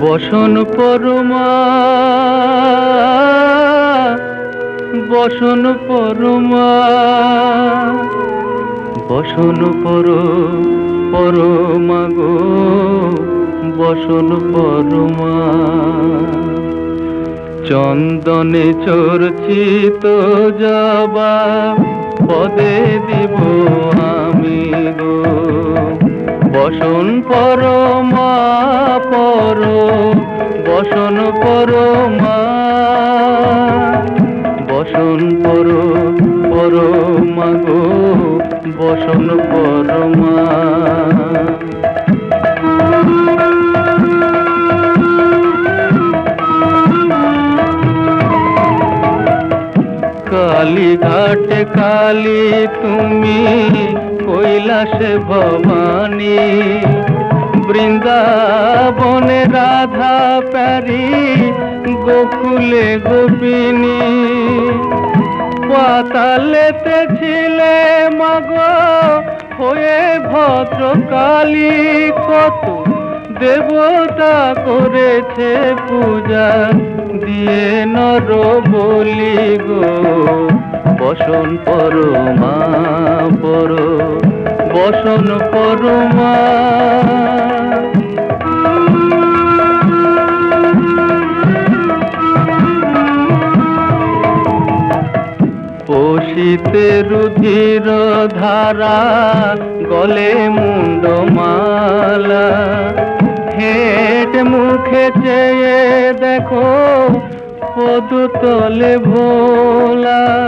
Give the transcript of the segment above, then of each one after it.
বসন পরমা বসন পরমা, বসন পর, পরমা গো, বসন পরমা। চন্দনে চর্চিত যাবা, পদে দিব আমি গো। বসন পরমা পর, বসন পরমা বসন পর পরমা গো, বসন পরমা কালী ঘাটে কালী তুমি কৈলাসে ভবানী, বৃন্দাবনে রাধা প্যারি, গোকুলে গোপিনী। পাতালেতে ছিলে মাগ, হয়ে ভদ্রকালী, কত দেবতা করেছে পূজা, দিয়ে নর বলি গো। বসন পরমা পর। বসন পরমা পোষিতে রুধির ধারা, গলে মুন্ডমালা হেট মুখে চেয়ে দেখো, পদতলে ভোলা।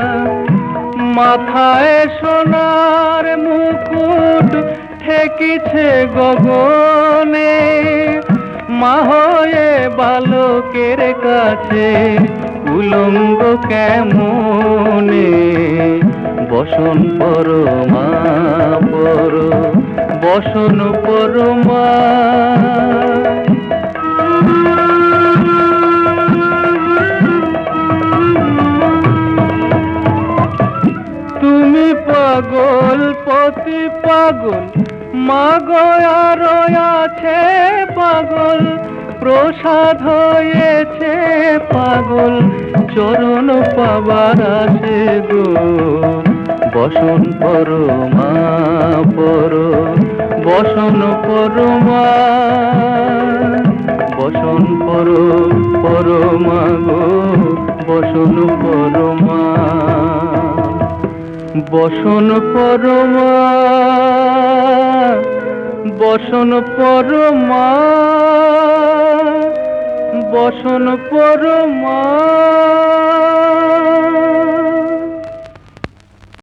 মাথায় সোনার মুকুট ঠেকিছে গগনে। মা হয়ে বালকের কাছে উলঙ্গ কেমনে? বসন পরমা পর, বসন পরমা পাগল, পতি পাগল। মাগো, আরও আছে পাগল। প্রসাদ হয়েছে পাগল। চরণ পাবার আছে গো। বসন পরমা পর, বসন পরমা, বসন পর পরমা বসন পরমা বসন পরমা বসন পরমা।